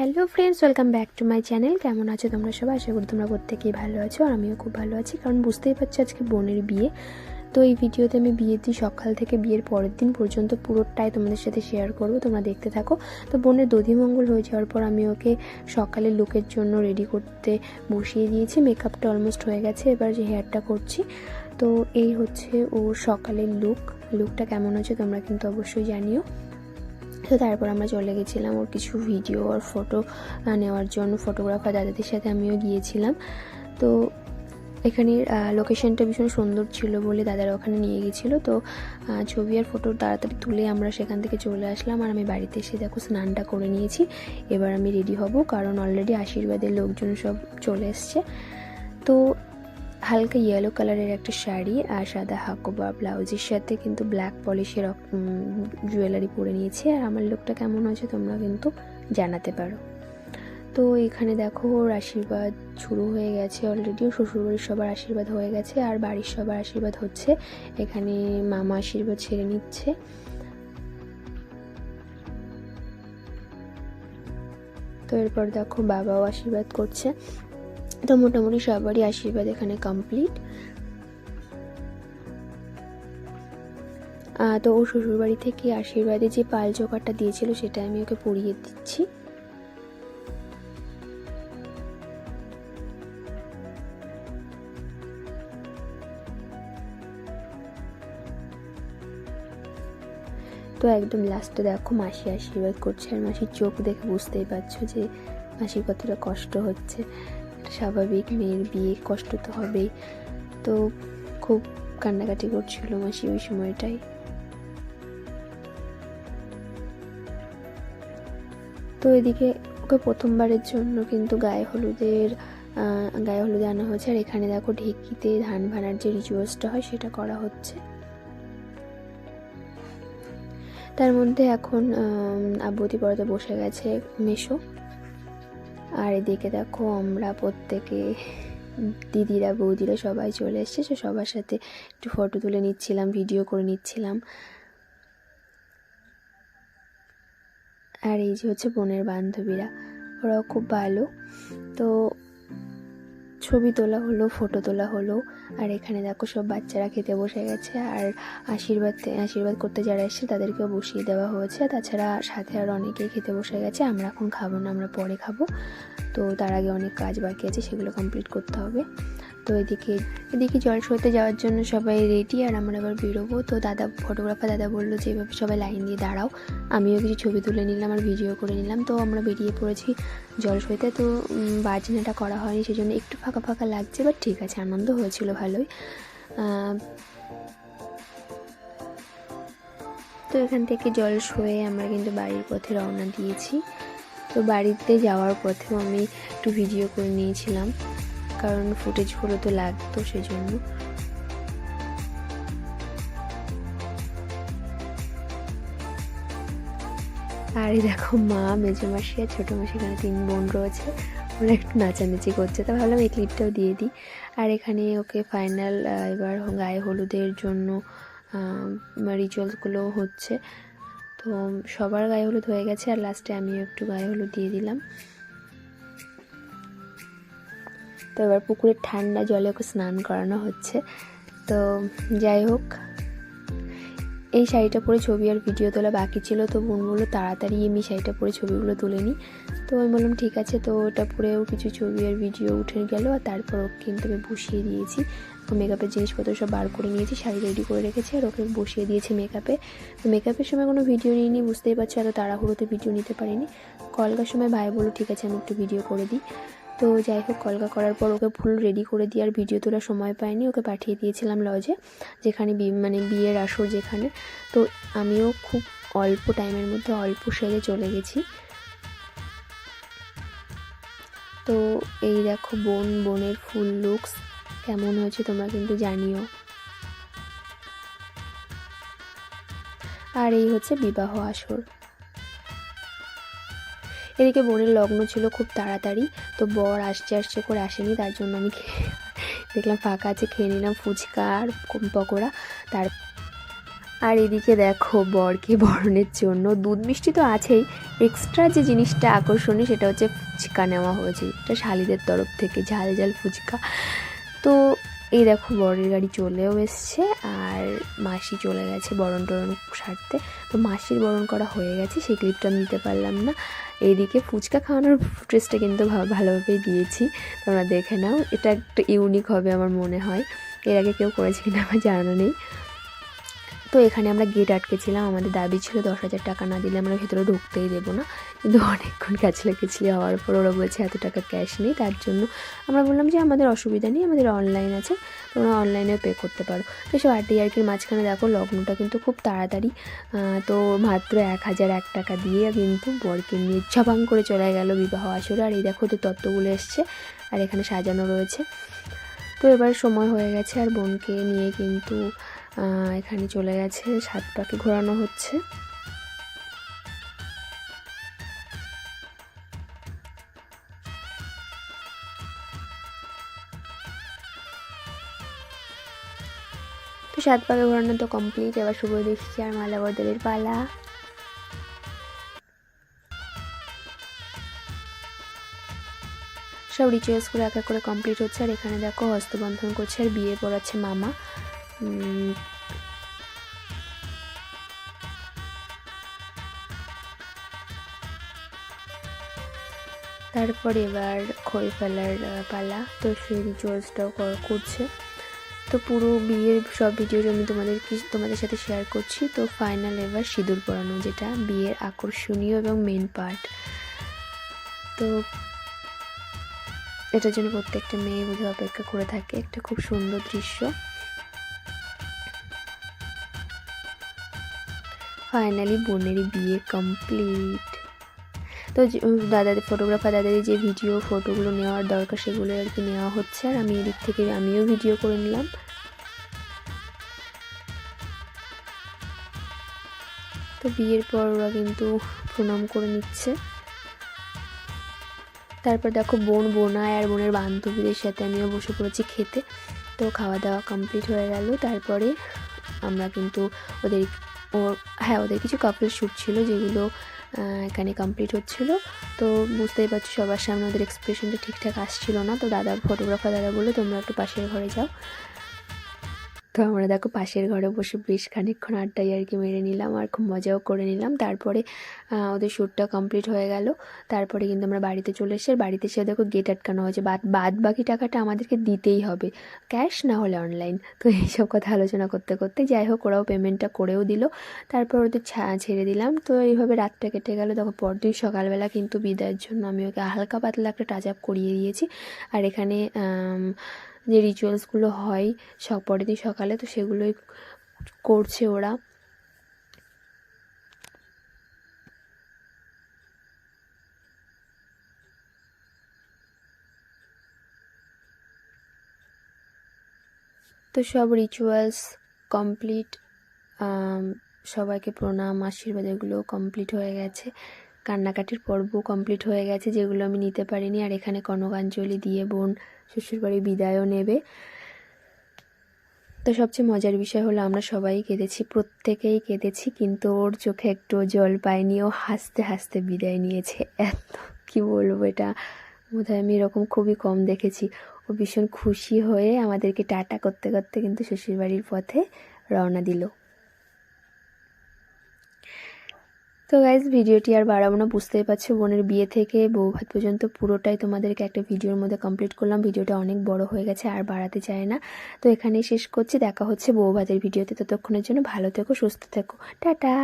Hello friends welcome back to my channel কেমন আছো তোমরা সবাই? আশা করি তোমরা প্রত্যেকেই ভালো আছো আর আমিও খুব ভালো আছি। কারণ বুঝতেই পারছ আজকে বোনের বিয়ে। তো এই ভিডিওতে আমি বিয়ের দিন সকাল থেকে বিয়ের পরের দিন পর্যন্ত। পুরোটাই তোমাদের সাথে শেয়ার করব, তোমরা দেখতে থাকো। তো বোনের দধিমঙ্গল হয়ে যাওয়ার পর আমি ওকে সকালের লুকের জন্য রেডি করতে বসিয়ে দিয়েছি। মেকআপটা অলমোস্ট হয়ে গেছে, এবার যে হেয়ারটা করছি। তো এই হচ্ছে ওর সকালের লুক লুকটা কেমন হচ্ছে তোমরা কিন্তু অবশ্যই জানিও। তো তারপর আমরা চলে গেছিলাম ওর কিছু ভিডিও আর ফটো নেওয়ার জন্য ফটোগ্রাফার দাদাদের সাথে আমিও গিয়েছিলাম। তো এখানের লোকেশনটা ভীষণ সুন্দর ছিল বলে দাদারা ওখানে নিয়ে গেছিল। তো ছবি আর ফটো তাড়াতাড়ি তুলে আমরা সেখান থেকে চলে আসলাম আর আমি বাড়িতে এসে দেখো স্নানটা করে নিয়েছি। এবার আমি রেডি হব কারণ অলরেডি আশীর্বাদের লোকজন সব চলে এসছে। তো হালকা ইয়েলো কালারের একটা শাড়ি আর সাদা হাকোবা ব্লাউজের সাথে কিন্তু ব্ল্যাক পলিশের জুয়েলারি পরে নিয়েছি। আর আমার লুকটা কেমন হয়েছে তোমরা কিন্তু জানাতে পারো। তো এখানে দেখো, ওর আশীর্বাদ শুরু হয়ে গেছে অলরেডি শ্বশুরবাড়ির সবার আশীর্বাদ হয়ে গেছে আর বাড়ির সবার আশীর্বাদ হচ্ছে। এখানে মামা আশীর্বাদ ছেড়ে নিচ্ছে। তো এরপর দেখো, বাবাও আশীর্বাদ করছে। তো মোটামুটি সবারই আশীর্বাদ এখানে কমপ্লিট তো ও শ্বশুরবাড়ি থেকে আশীর্বাদে যে পাল চোকারটা দিয়েছিল সেটা আমি ওকে পরিয়ে দিচ্ছি। তো একদম লাস্টে দেখো মাসি আশীর্বাদ করছে, আর মাসির চোখ দেখে বুঝতেই পারছ যে মাসির কতটা কষ্ট হচ্ছে। স্বাভাবিক মেয়ের বিয়ে কষ্ট তো হবেই। তো খুব কান্নাকাটি করছিল মাসি ওই সময়টাই তো এদিকে ওকে প্রথমবারের জন্য কিন্তু গায়ে হলুদের গায়ে হলুদে আনা হয়েছে। আর এখানে দেখো ঢেকিতে ধান ভানার যে রিচুয়ালসটা হয় সেটা করা হচ্ছে। তার মধ্যে এখন আব্বতি পড়াতে বসে গেছে মেশো আর এদিকে দেখো আমরা প্রত্যেকে দিদিরা, বৌদিরা সবাই চলে এসছে। সে সবার সাথে একটু ফটো তুলে নিচ্ছিলাম ভিডিও করে নিচ্ছিলাম। আর এই যে হচ্ছে বোনের বান্ধবীরা, ওরাও খুব ভালো। তো ছবি তোলা হলো ফটো তোলা হলো। আর এখানে দেখো সব বাচ্চারা খেতে বসে গেছে। আর আশীর্বাদ আশীর্বাদ করতে যারা এসছে তাদেরকেও বসিয়ে দেওয়া হয়েছে। তাছাড়া সাথে আর অনেকেই খেতে বসে গেছে। আমরা এখন খাব না, আমরা পরে খাব। তো তার আগে অনেক কাজ বাকি আছে, সেগুলো কমপ্লিট করতে হবে। তো এদিকে এদিকে জল সইতে যাওয়ার জন্য সবাই রেডি আর আমরা এবার বেরোবো। তো দাদা ফটোগ্রাফার দাদা বলল যে, এভাবে সবাই লাইন দিয়ে দাঁড়াও। আমিও কিছু ছবি তুলে নিলাম আর ভিডিও করে নিলাম। তো আমরা বেরিয়ে পড়েছি জল সইতে। তো বাজনাটা করা হয়নি সেই জন্য একটু ফাঁকা ফাঁকা লাগছে বাট ঠিক আছে, আনন্দ হয়েছিল ভালোই। তো এখান থেকে জল সয়ে আমরা কিন্তু বাড়ির পথে রওনা দিয়েছি। তো বাড়িতে যাওয়ার পথেও আমি একটু ভিডিও করে নিয়েছিলাম। কারণ ফুটেজগুলো তো লাগতো সেজন্য। আর এই দেখো মা, মেজো মাসি আর ছোটো মাসি এখানে তিন বোন রয়েছে। ওরা একটু নাচানাচি করছে। তা ভাবলাম এই ক্লিপটাও দিয়ে দিই। আর এখানে ওকে ফাইনাল এবার গায়ে হলুদের জন্য রিচুয়ালসগুলো হচ্ছে। তো সবার গায়ে হলুদ হয়ে গেছে। আর লাস্টে আমিও একটু গায়ে হলুদ দিয়ে দিলাম। তো এবার পুকুরের ঠান্ডা জলে ওকে স্নান করানো হচ্ছে। তো যাই হোক, এই শাড়িটা পরে ছবি আর ভিডিও তোলা বাকি ছিল, তো বোন বলল তাড়াতাড়ি আমি শাড়িটা পরে ছবিগুলো তুলে নিই। তো আমি বললাম, ঠিক আছে। তো ওটা পরেও কিছু ছবি আর ভিডিও উঠে গেল, আর তারপর ওকে কিন্তু আমি বসিয়ে দিয়েছি। মেকআপের জিনিসপত্র সব বার করে নিয়েছি, শাড়ি রেডি করে রেখেছি, আর ওকে বসিয়ে দিয়েছি মেকআপে তো মেকআপের সময় কোনো ভিডিও নিইনি, বুঝতেই পারছ, এত তাড়াহুড়োতে ভিডিও নিতে পারিনি। কলকার সময় ভাই বলল, ঠিক আছে, আমি একটু ভিডিও করে দিই। তো যাই হোক কলকা করার পর ওকে ফুল রেডি করে দিয়ে আর ভিডিও তোলার সময় পাইনি। ওকে পাঠিয়ে দিয়েছিলাম লজে যেখানে বি- মানে বিয়ের আসর যেখানে। তো আমিও খুব অল্প টাইমের মধ্যে অল্প সেরে চলে গেছি। তো এই দেখো বোন, বোনের ফুল লুকস কেমন হয়েছে তোমরা কিন্তু জানিও। আর এই হচ্ছে বিবাহ আসর। এদিকে বোনের লগ্ন ছিল খুব তাড়াতাড়ি, তো বর আসছে আসছে করে আসেনি, তার জন্য আমি দেখলাম ফাঁকা আছে, খেয়ে নিলাম ফুচকা আর পকোড়া। তার আর এদিকে দেখো বরকে বরণের জন্য, দুধ মিষ্টি তো আছেই এক্সট্রা যে জিনিসটা আকর্ষণীয় সেটা হচ্ছে ফুচকা নেওয়া হয়েছে, এটা শালিদের তরফ থেকে, ঝাল ঝাল ফুচকা। তো এই দেখো বরের গাড়ি চলেও এসছে আর মাসি চলে গেছে বরণ টরণ সারতে। তো মাসির বরণ করা হয়ে গেছে, সেই ক্লিপটা নিতে পারলাম না। এইদিকে ফুচকা খাওয়ানোর ফুটেজটা কিন্তু ভালোভাবেই দিয়েছি। তোমরা দেখে নাও, এটা একটা ইউনিক হবে আমার মনে হয়। এর আগে কেউ করেছে কিনা আমার জানা নেই। তো এখানে আমরা গেট আটকেছিলাম, আমাদের দাবি ছিল দশ হাজার টাকা না দিলে আমরা ভেতরে ঢুকতেই দেবো না। কিন্তু অনেকক্ষণ কাছে লেগেছিল হওয়ার পর ওরা বলছে এত টাকা ক্যাশ নেই, তার জন্য আমরা বললাম যে আমাদের অসুবিধা নেই, আমাদের অনলাইন আছে, তোমরা অনলাইনে পে করতে পারো। তো সব আট ইয়ার্কির মাঝখানে দেখো লগ্নটা কিন্তু খুব তাড়াতাড়ি তো মাত্র এক হাজার এক টাকা দিয়ে কিন্তু বরকে নিয়ে ঝাপাং করে চলে গেল বিবাহ আসরে। আর এই দেখো তো তত্ত্বগুলো এসছে, আর এখানে সাজানো রয়েছে। তো এবার সময় হয়ে গেছে আর বোনকে নিয়ে কিন্তু এখানে চলে গেছে সাত পাকে ঘোরানো হচ্ছে। তো সাত পাকে ঘোরানো তো কমপ্লিট এবার শুভ দেখছি আর মালা বদলের পালা। সব রিচুয়ালসগুলো এক এক করে কমপ্লিট হচ্ছে, আর এখানে দেখো হস্তবন্ধন করছে আর বিয়ে পড়াচ্ছে মামা। তারপর এবার খই ফেলার পালা। তো সেই রিচুয়ালসটাও করছে। তো পুরো বিয়ের সব ভিডিও আমি তোমাদের তোমাদের সাথে শেয়ার করছি। তো ফাইনাল এবার সিঁদুর পরানো, যেটা বিয়ের আকর্ষণীয় এবং মেন পার্ট তো এটার জন্য প্রত্যেকটা মেয়ে বুঝে অপেক্ষা করে থাকে। একটা খুব সুন্দর দৃশ্য। ফাইনালি বোনেরই বিয়ে কমপ্লিট তো দাদাদের ফটোগ্রাফার দাদাদের যে ভিডিও ফটোগুলো নেওয়ার দরকার সেগুলো আর কি নেওয়া হচ্ছে। আর আমি এদিক থেকে আমিও ভিডিও করে নিলাম। তো বিয়ের পর ওরা কিন্তু প্রণাম করে নিচ্ছে। তারপর দেখো বোন বোনায় আর বোনের বান্ধবীদের সাথে আমিও বসে পড়েছি খেতে। তো খাওয়া দাওয়া কমপ্লিট হয়ে গেল। তারপরে আমরা কিন্তু ওদের ওর হ্যাঁ ওদের কিছু কাপল শ্যুট ছিল যেগুলো এখানে কমপ্লিট হচ্ছিল। তো বুঝতেই পারছ সবার সামনে ওদের এক্সপ্রেশনটা ঠিকঠাক আসছিল না। তো দাদা ফটোগ্রাফার দাদা বলে তোমরা একটু পাশের ঘরে যাও। তো আমরা দেখো পাশের ঘরে বসে বেশ খানিকক্ষণ আড্ডাই আর কি মেরে নিলাম আর খুব মজাও করে নিলাম। তারপরে ওদের শ্যুটটা কমপ্লিট হয়ে গেল। তারপরে কিন্তু আমরা বাড়িতে চলে এসে, বাড়িতে এসে দেখো গেট আটকানো হয়েছে। বাদ বাদ বাকি টাকাটা আমাদেরকে দিতেই হবে। ক্যাশ না হলে অনলাইন তো এইসব কথা আলোচনা করতে করতে যাই হোক, ওরাও পেমেন্টটা করেও দিল। তারপর ওদের ছেড়ে দিলাম। তো এইভাবে রাতটা কেটে গেল। তখন পরদিন সকালবেলা কিন্তু বিদায়ের জন্য আমি ওকে হালকা পাতলা একটা টাচ আপ করিয়ে দিয়েছি। আর এখানে যে রিচুয়ালসগুলো হয় পরের দিন সকালে তো সেগুলোই করছে ওরা। তো সব রিচুয়ালস কমপ্লিট সবাইকে প্রণাম, আশীর্বাদ এগুলো কমপ্লিট হয়ে গেছে। কান্নাকাটির পর্ব কমপ্লিট হয়ে গেছে, যেগুলো আমি নিতে পারিনি। আর এখানে কনকাঞ্জলি দিয়ে বোন শ্বশুরবাড়ি বিদায়ও নেবে। তো সবচেয়ে মজার বিষয় হলো, আমরা সবাই কেঁদেছি, প্রত্যেকেই কেঁদেছি, কিন্তু ওর চোখে একটু জল পায়নি। ও হাসতে হাসতে বিদায় নিয়েছে। এত কি বলব এটা? বোধহয় আমি এরকম খুবই কম দেখেছি। ও ভীষণ খুশি হয়ে আমাদেরকে টাটা করতে করতে কিন্তু শ্বশুরবাড়ির পথে রওনা দিল। তো গাইজ ভিডিওটি আর বাড়াবো না, বুঝতেই পারছ, বোনের বিয়ে থেকে বউ ভাত পর্যন্ত পুরোটাই তোমাদেরকে একটা ভিডিওর মধ্যে কমপ্লিট করলাম। ভিডিওটা অনেক বড় হয়ে গেছে, আর বাড়াতে চায় না। তো এখানেই শেষ করছি, দেখা হচ্ছে বউ ভাতের ভিডিওতে। ততক্ষণের জন্য ভালো থেকো, সুস্থ থেকো। টাটা!